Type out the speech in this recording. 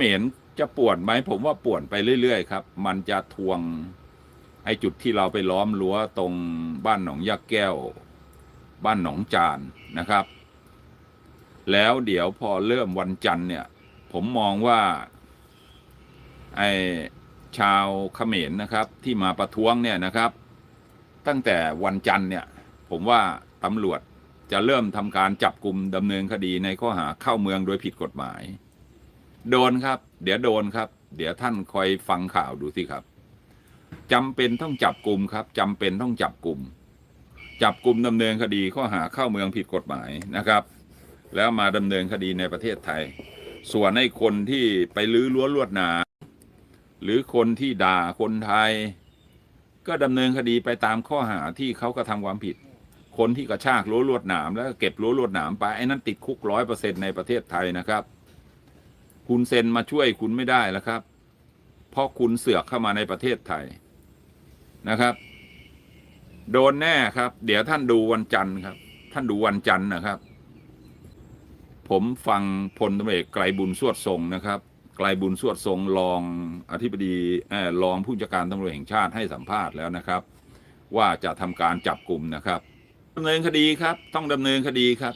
มรจะป่วนไหมผมว่าป่วนไปเรื่อยๆครับ มันจะทวงไอ้จุดที่เราไปล้อมรั้วตรงบ้านหนองยักษ์แก้ว บ้านหนองจานนะครับ แล้วเดี๋ยวพอเริ่มวันจันทร์เนี่ย ผมมองว่าไอ้ชาวเขมรนะครับ ที่มาประท้วงเนี่ยนะครับ ตั้งแต่วันจันทร์เนี่ย ผมว่าตำรวจจะเริ่มทำการจับกลุ่มดำเนินคดีในข้อหาเข้าเมืองโดยผิดกฎหมาย โดนครับ เดี๋ยวโดนครับ เดี๋ยวท่านคอยฟังข่าวดูสิครับจำเป็นต้องจับกลุ่มครับจำเป็นต้องจับกลุ่ม จับกลุ่มดำเนินคดีข้อหาเข้าเมืองผิดกฎหมายนะครับ แล้วมาดำเนินคดีในประเทศไทย ส่วนไอ้คนที่ไปลื้อรั้วลวดหนามหรือคนที่ด่าคนไทย ก็ดำเนินคดีไปตามข้อหาที่เขากระทำความผิด คนที่กระชากรั้วลวดหนามแล้วก็เก็บรั้วลวดหนามไปไอ้นั้นติดคุกร้อยเปอร์เซ็นในประเทศไทยนะครับ คุณเซ็นมาช่วยคุณไม่ได้แล้วครับ เพราะคุณเสือกเข้ามาในประเทศไทยนะครับ โดนแน่ครับ เดี๋ยวท่านดูวันจันทร์ครับ ท่านดูวันจันทร์นะครับ ผมฟังพลตำรวจเอกไกลบุญสวดทรงนะครับ ไกลบุญสวดทรงรองอธิบดีเอ่อรองผู้จัดการตำรวจแห่งชาติให้สัมภาษณ์แล้วนะครับ ว่าจะทำการจับกลุ่มนะครับดำเนินคดีครับ ต้องดำเนินคดีครับ